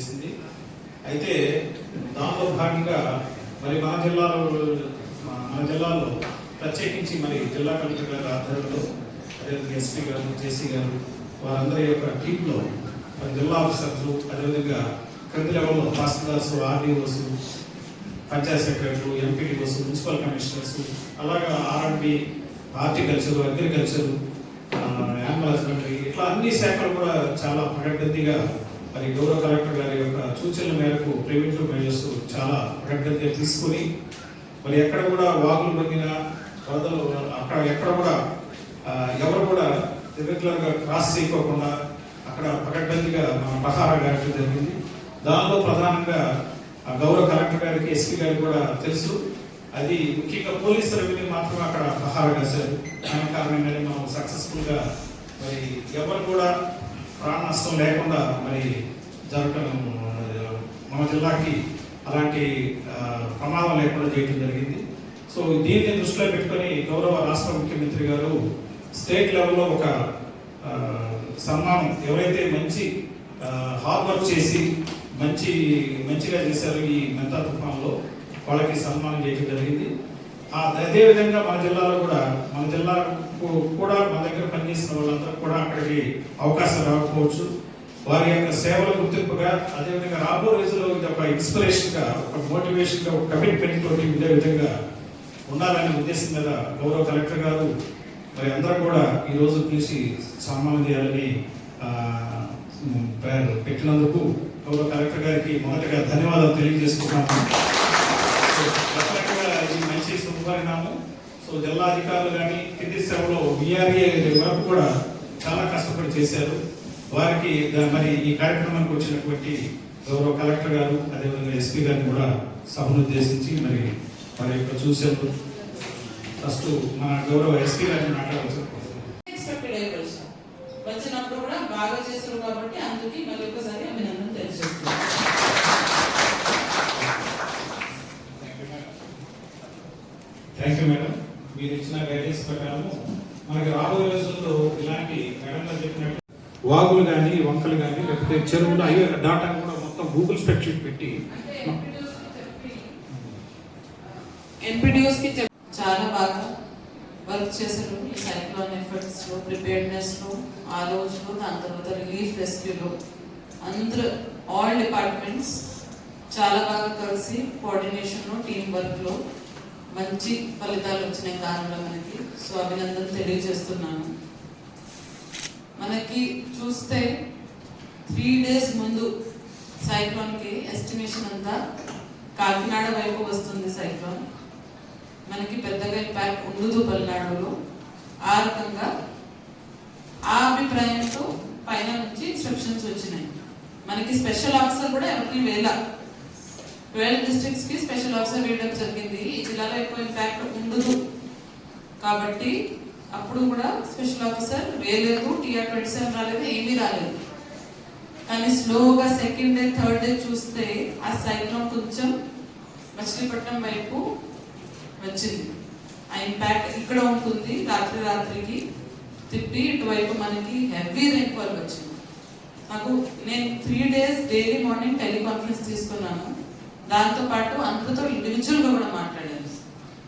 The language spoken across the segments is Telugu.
చేసింది అయితే దానిలో భాగంగా మరి మన జిల్లాలో మన జిల్లాలో ప్రత్యేకించి మరి జిల్లా కలెక్టర్ గారి ఆధ్వర్యంలో అదేవిధంగా ఎస్పీ గారు జేసీ గారు వారందరి యొక్క టీంలో జిల్లా ఆఫీసర్లు అదేవిధంగా క్రింది లెవెల్లో తహసీల్దార్స్ ఆర్డీఓస్ పంచాయత్ సెక్రటరీలు ఎంపీడీఓస్ మున్సిపల్ కమిషనర్స్ అలాగా ఆర్ఎండ్బి హార్టికల్చర్ అగ్రికల్చర్ యానిమల్ హస్బెండరీ ఇట్లా అన్ని శాఖలు కూడా చాలా పకడ్బందీగా మరి గౌరవ కలెక్టర్ గారి యొక్క సూచనల మేరకు ప్రివెంటివ్ మెజర్స్ చాలా ప్రకటనగా తీసుకొని మరి ఎక్కడ కూడా వాగులు పొందిన వరదలు అక్కడ ఎక్కడ కూడా ఎవరు కూడా రెగ్యులర్గా క్రాస్ చేయకోకుండా అక్కడ పకడ్బందీగా మన పహారా గారికి జరిగింది. దానిలో ప్రధానంగా ఆ గౌరవ కలెక్టర్ గారికి ఎస్పీ గారికి కూడా తెలుసు. అది ముఖ్యంగా పోలీసు రెవెన్యూ మాత్రమే అక్కడ పహారా కాశారు దాని కారణంగానే మనం సక్సెస్ఫుల్గా మరి ఎవరు కూడా ప్రాణ నష్టం లేకుండా మరి జరగడం మన జిల్లాకి అలాంటి ప్రమాదం లేకుండా చేయడం జరిగింది. సో దీన్ని దృష్టిలో పెట్టుకొని గౌరవ రాష్ట్ర ముఖ్యమంత్రి గారు స్టేట్ లెవెల్లో ఒక సన్మానం ఎవరైతే మంచి హార్డ్ వర్క్ చేసి మంచి మంచిగా చేశారు ఈ మెంతా తుఫాన్లో వాళ్ళకి సన్మానం చేయడం జరిగింది. అదేవిధంగా మన జిల్లాలో కూడా మన జిల్లా కూడా మా దగ్గర పనిచేసిన వాళ్ళంతా కూడా అక్కడికి అవకాశం రాకపోవచ్చు. వారి యొక్క సేవల గుర్తింపుగా అదేవిధంగా రాబో రోజుల్లో ఇది ఒక ఇన్స్పిరేషన్గా ఒక మోటివేషన్గా ఒక కమిట్మెంట్ తోటి ఇదే విధంగా ఉండాలనే ఉద్దేశం మీద గౌరవ కలెక్టర్ గారు మరి అందరూ కూడా ఈ రోజు పిలిచి సన్మానం చేయాలని పెట్టినందుకు గౌరవ కలెక్టర్ గారికి మొదటగా ధన్యవాదాలు తెలియజేసుకుంటున్నాను సో, డెఫినెట్గా ఇది మంచి శుభపరిణామం సో జిల్లా అధికారులు కానీ కింది సేవలో విఆర్ఏ వరకు కూడా చాలా కష్టపడి చేశారు. వారికి మరి ఈ కార్యక్రమానికి వచ్చినటువంటి గౌరవ కలెక్టర్ గారు అదేవిధంగా ఎస్పీ గారిని కూడా సభను ఉద్దేశించి మరి వారి యొక్క చూసారు ఫస్ట్ మన గౌరవ ఎస్పీ గారిని మాట్లాడవచ్చు ఎక్స్పెక్టెడ్ అయిపోయి వచ్చినప్పుడు కూడా బాగా చేస్తారు కాబట్టి అందుకే మరి ఒకసారి అభినందన తెలియజేస్తున్నాను. థ్యాంక్ యూ మేడం మీరు ఇచ్చిన గైడెన్స్ ప్రకారము మనకి రాబోయే రోజుల్లో ఇలాంటి మేడం చెప్పినట్టు వాగులు కానీ వంకలు కానీ లేకపోతే చెరువులు అయ్యే డాటా కూడా మొత్తం గూగుల్ స్ప్రెడ్షీట్ పెట్టి ఎన్పిడిఓస్కి కి చాలా బాగా వర్క్ చేశారు. ఈ సైక్లోన్ ఎఫర్ట్స్లో ప్రిపేర్నెస్లో ఆ రోజులో దాని తర్వాత రిలీఫ్ రెస్క్యూలో అందరూ ఆల్ డిపార్ట్మెంట్స్ చాలా బాగా కలిసి కోఆర్డినేషన్లో టీం వర్క్లో మంచి ఫలితాలు వచ్చినాయి దానిలో మనకి సో అభినందన తెలియజేస్తున్నాను. మనకి చూస్తే త్రీ డేస్ ముందు సైక్లోన్కి ఎస్టిమేషన్ అంతా కాకినాడ వైపు వస్తుంది సైక్లోన్ మనకి పెద్దగా ఇంపాక్ట్ ఉండదు పల్నాడులో. ఆ రకంగా ఆ అభిప్రాయంతో పైన నుంచి ఇన్స్ట్రక్షన్స్ వచ్చినాయి. మనకి స్పెషల్ ఆఫీసర్ కూడా ఎవరికి వేళ ట్వెల్వ్ డిస్ట్రిక్ట్స్కి స్పెషల్ ఆఫీసర్ వేయడం జరిగింది. ఈ జిల్లాలో ఎక్కువ ఇంపాక్ట్ ఉండదు. కాబట్టి అప్పుడు కూడా స్పెషల్ ఆఫీసర్ వేయలేదు టీఆర్ ట్వంటీ సెవెన్ రాలేదు ఏమీ రాలేదు. కానీ స్లోగా సెకండ్ డే థర్డ్ డే చూస్తే ఆ సైక్లోన్ కొంచెం మచిలీపట్నం వైపు వచ్చింది. ఆ ఇంపాక్ట్ ఇక్కడ ఉంటుంది. రాత్రి రాత్రికి తిప్పి ఇటువైపు మనకి హెవీ రైన్ఫాల్ వచ్చింది. నాకు నేను three days daily morning teleconference తీసుకున్నాను. దాంతో పాటు అందరితో ఇండివిజువల్ కూడా మాట్లాడాను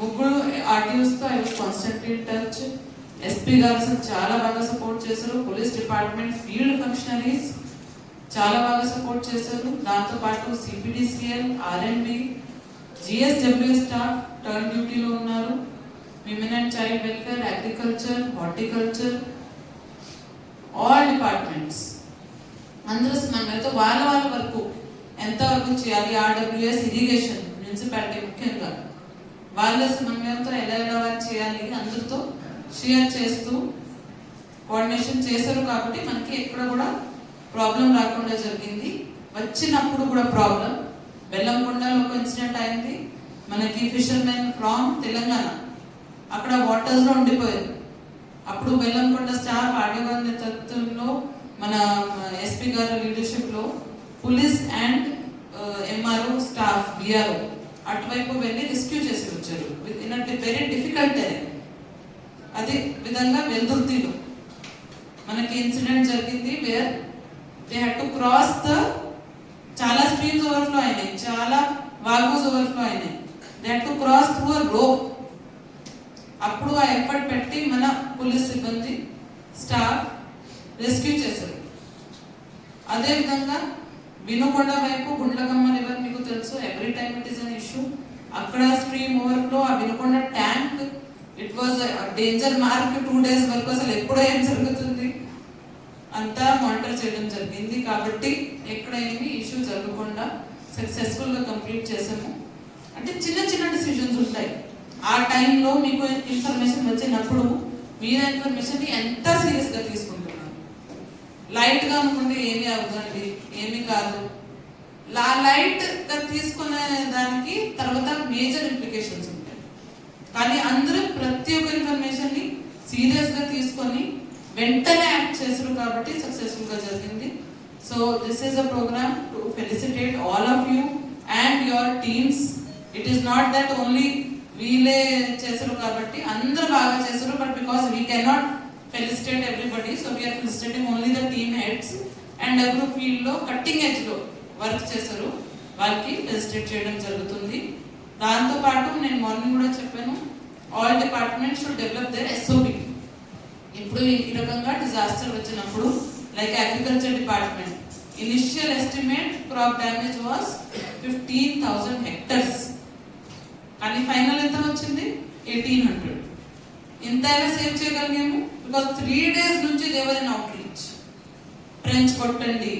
ముగ్గురు ఆర్టీఓస్తో ఐ కాన్స్టెంట్లీ టచ్ ఎస్పీ గారు చాలా బాగా సపోర్ట్ చేశారు. పోలీస్ డిపార్ట్మెంట్ ఫీల్డ్ ఫంక్షనరీస్ చాలా బాగా సపోర్ట్ చేశారు. దాంతోపాటు CPDCL RMB GSW staff turn డ్యూటీలో ఉన్నారు. Women and child welfare agriculture horticulture all departments అందరూ మనమైతే వాళ్ళ వాళ్ళ వరకు ఎంత వరకు చేయాలి? ఆర్డబ్ల్యూఎస్ ఇరిగేషన్ మున్సిపాలిటీ ముఖ్యంగా. వాళ్ళ సమన్వయంతో ఎలా ఎలా వారు చేయాలి అందరితో షేర్ చేస్తూ కోఆర్డినేషన్ చేశారు కాబట్టి మనకి ఎక్కడ కూడా ప్రాబ్లం రాకుండా జరిగింది. వచ్చినప్పుడు కూడా ప్రాబ్లం. బెల్లంకొండలో ఒక ఇన్సిడెంట్ అయింది. మనకి ఫిషర్మెన్ ఫ్రామ్ తెలంగాణ. అక్కడ వాటర్స్లో ఉండిపోయారు. అప్పుడు బెల్లంకొండ స్టాఫ్ ఆర్డీ గారి నేతృత్వంలో మన ఎస్పీ గారి లీడర్షిప్లో police and MRO staff BRO అటువైపు వెళ్ళి రెస్క్యూ చేసి వచ్చారు. ఇన్ వెరీ డిఫికల్ట్ అదే విధంగా వెల్దుర్తిలో మనకి ఇన్సిడెంట్ జరిగింది where they had to cross the చాలా స్ట్రీమ్స్ ఓవర్ఫ్లో అయినాయి. చాలా వాగోస్ ఓవర్ఫ్లో అయినాయి. That to cross through a rope అప్పుడు ఆ ఎఫర్ట్ పెట్టి మన పోలీస్ సిబ్బంది స్టాఫ్ రెస్క్యూ చేశారు. అదేవిధంగా వినుకొండ వైపు గుండ్లకమ్మ రివర్ మీకు తెలుసు every time it is an issue అక్కడ స్ట్రీమ్ ఓవర్ఫ్లో ఆ Vinukonda tank it was danger mark two days వరకు అసలు ఎప్పుడో ఏం జరుగుతుంది? అంతా మానిటర్ చేయడం జరిగింది. కాబట్టి ఎక్కడ ఏమి ఇష్యూ జరగకుండా సక్సెస్ఫుల్గా కంప్లీట్ చేసాము. అంటే చిన్న చిన్న డిసిజన్స్ ఉంటాయి. ఆ టైంలో మీకు ఇన్ఫర్మేషన్ వచ్చినప్పుడు మీరు ఇన్ఫర్మేషన్ ఎంత సీరియస్గా తీసుకుంటారు? లైట్గా లైట్గా అనుకుంటే ఏమి అవ్వదండి ఏమి కాదు. లా లైట్గా తీసుకునే దానికి తర్వాత మేజర్ ఇంప్లికేషన్స్ ఉంటాయి. కానీ అందరూ ప్రతి ఒక్క ఇన్ఫర్మేషన్ని సీరియస్గా తీసుకొని వెంటనే యాక్ట్ చేసారు కాబట్టి సక్సెస్ఫుల్గా జరిగింది. So this is a program to felicitate all of you and your teams it is not that only వీలే చేసారు కాబట్టి అందరూ బాగా చేశారు but because we cannot felicitate everybody so we are felicitating only the team heads and ఎవరు ఫీల్డ్లో కట్టింగ్ ఎడ్జ్ వర్క్ చేశారు. వాళ్ళకి ఫెలిసిటేట్ చేయడం జరుగుతుంది. దాంతో పాటు నేను మార్నింగ్ కూడా చెప్పాను all department should develop their SOP ఇప్పుడు ఈ రకంగా డిజాస్టర్ వచ్చినప్పుడు like agriculture department initial estimate crop damage was fifteen thousand hectares కానీ ఫైనల్ ఎంత వచ్చింది? ఎయిటీన్ హండ్రెడ్ ఇంత ఎలా సేవ్ చేయగలిగాము? బికాస్ త్రీ డేస్ నుంచి they were in out reach trench కొట్టండి.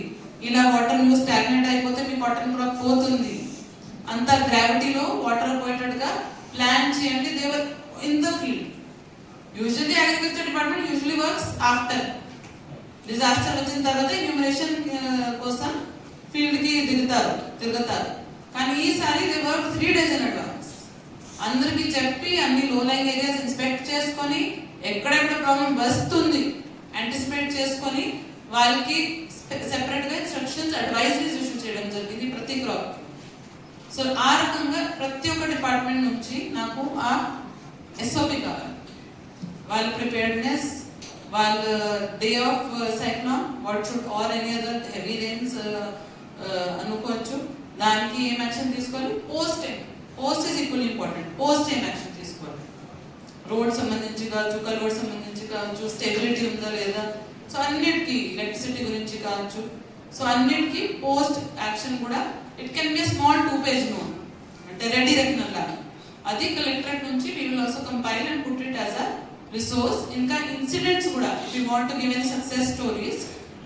ఇలా వాటర్ న్యూస్ స్టాగ్నెట్ అయిపోతే మీ కాటన్ క్రాప్ పోతుంది. అంత గ్రావిటీలో వాటర్ పోయేటట్టుగా ప్లాన్ చేయండి they were in the field usually agriculture department usually works after disaster వచ్చిన తర్వాత ఇన్యూమరేషన్ uh, కోసం ఫీల్డ్కి దిగుతారు తిరుగుతారు కానీ ఈసారి they work three days in advance అందరికీ చెప్పి అన్ని లో లైన్ ఏరియాస్ ఇన్స్పెక్ట్ చేసుకొని ఎక్కడెక్కడ ప్రాబ్లం వస్తుంది యాంటిసిపేట్ చేసుకొని వాళ్ళకి సెపరేట్గా ఇన్స్ట్రక్షన్స్ అడ్వైజరీస్ ఇష్యూ చేయడం జరిగింది ప్రతి క్రాప్ సో ఆ రకంగా ప్రతి ఒక్క డిపార్ట్మెంట్ నుంచి నాకు ఆ ఎస్ఓపి కావాలి. వాళ్ళ ప్రిపేర్డ్నెస్ వాళ్ళ day of cyclone what should are any other heavy rains అనుకోవచ్చు. దానికి ఏం యాక్షన్ తీసుకోవాలి? Post post is equal important post ఏం యాక్షన్ తీసుకోవాలి. రోడ్ సంబంధించి కావచ్చు కల్వర్డ్ సంబంధించి కావచ్చు స్టెబిలిటీ ఉందా లేదా? సో అన్నిటికీ ఎలక్ట్రిసిటీ గురించి కావచ్చు. సో అన్నిటికీ పోస్ట్ యాక్షన్ కూడా it can be small two page note అంటే రెడీ రెక్నల్ లాగా అది కలెక్టరేట్ నుంచి we will also compile and put it as a resource ఇంకా ఇన్సిడెంట్స్ కూడా if you want to give an success stories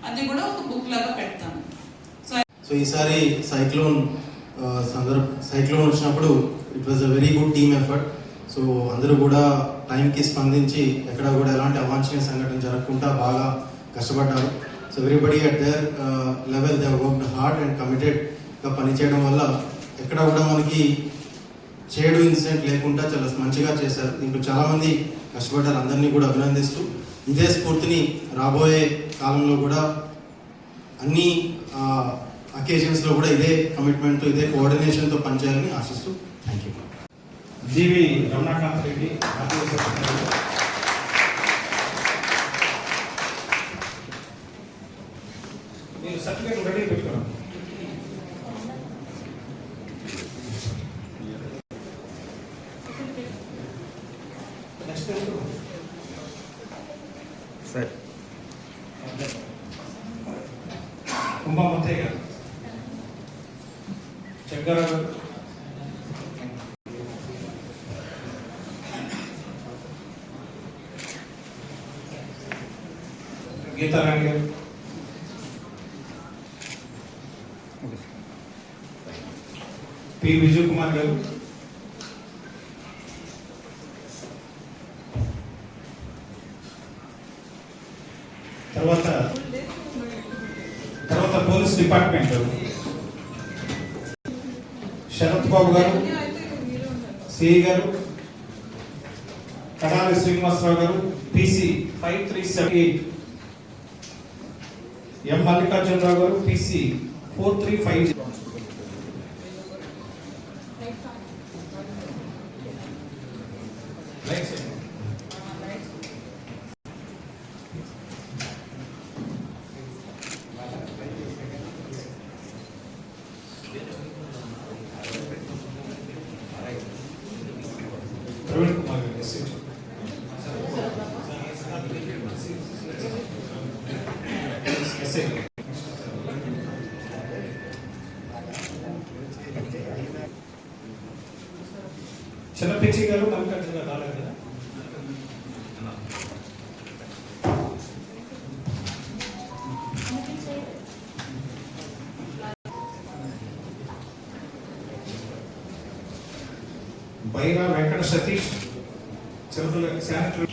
అది కూడా ఒక బుక్ లాగా పెడతాను సో సో ఈసారి సైక్లోన్ సందర్భ సైక్లోన్ వచ్చినప్పుడు it was a very good team effort so అందరూ కూడా టైంకి స్పందించి ఎక్కడ కూడా ఎలాంటి అవాంఛనీయ సంఘటన జరగకుండా బాగా కష్టపడ్డారు. So everybody at their level they worked hard and కమిటెడ్గా పనిచేయడం వల్ల ఎక్కడ కూడా మనకి చేడు ఇన్సిడెంట్ లేకుండా చాలా మంచిగా చేశారు. దీంట్లో చాలామంది కష్టపడ్డారు. అందరినీ కూడా అభినందిస్తూ ఇదే స్ఫూర్తిని రాబోయే కాలంలో కూడా అన్ని uh, అకేషన్స్లో కూడా ఇదే కమిట్మెంట్తో ఇదే కోఆర్డినేషన్తో పనిచేయాలని ఆశిస్తూ thank you G V Ramanakanth Reddy ఆర్థిక సెక్రటరీ. మీరు సర్టిఫికేట్ రెడీ పెట్టుకోండి సార్. గారు. చక్కెర గీతారాణి గారు పి. విజయ్ కుమార్ గారు. తర్వాత తర్వాత పోలీస్ డిపార్ట్మెంట్. శరత్ బాబు గారు సిఐ గారు కడాలి శ్రీనివాసరావు గారు PC five three seven eight. M Mallikarjunarao గారు PC four three five zero చిన్న పిచ్చి గారు మల్లికార్జున రాలేదు కదా? Baira Venkata Satish Chirutula sanitary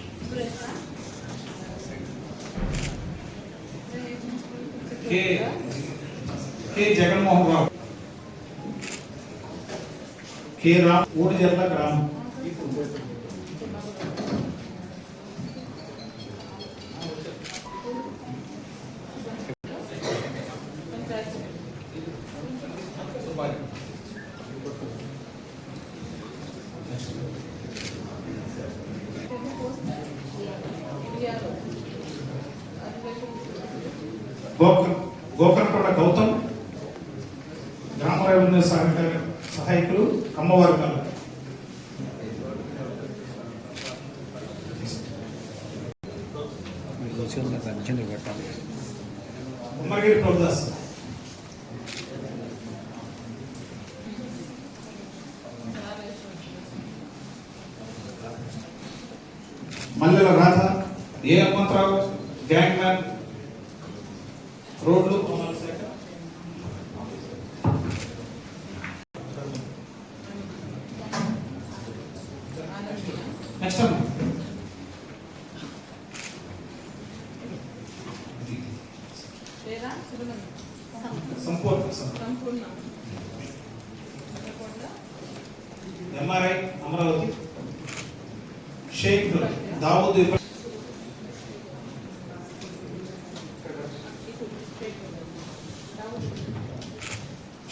K K Jaganmohan Rao K Ram Oodijarla గ్రామం గోకర్ గోకర్కొండ గౌతమ్ గ్రామ రెవెన్యూ సహకార సహాయకులు అర్జెంట్ పెట్టాలి. Ummagiri Prabhudas. Mallela Radha A Hanumantharao gang man రోడ్లు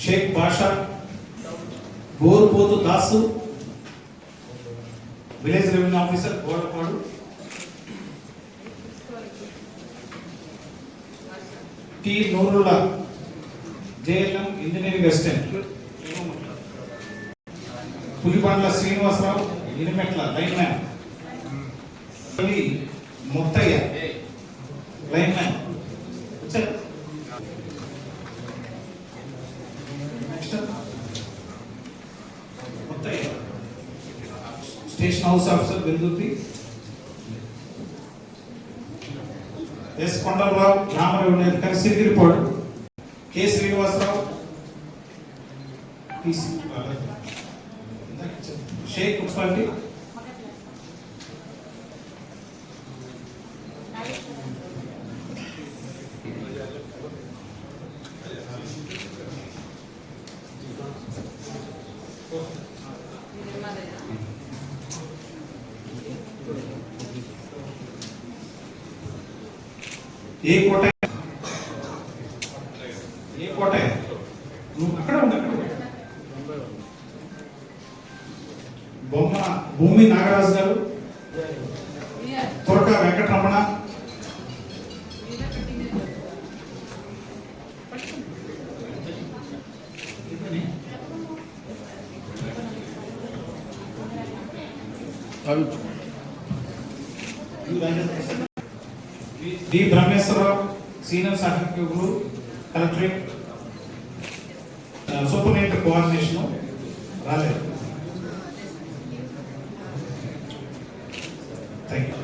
Sheikh Basha Boruputhu Dasu village revenue officer Godapadu. T Nurula JLM engineering assistant. Pulipandla Srinivasarao Inimetla lineman. Muthaiah lineman వచ్చారు next Muthaiah station house officer Veldurthi S Kondalarao గ్రామ రెవెన్యూ అధికారి Sirigiripadu K Srinivasarao Sheikh municipality. A Kota. A Kota. నువ్వు అక్కడ ఉండు అక్కడ బొమ్మ భూమి నాగరాజు గారు. తొరక వెంకటరమణ. సీనియర్ సహాయకులు కలెక్టరేట్ సూపరింటెండెంట్ కోఆర్డినేషన్ రాలేదు. Thank you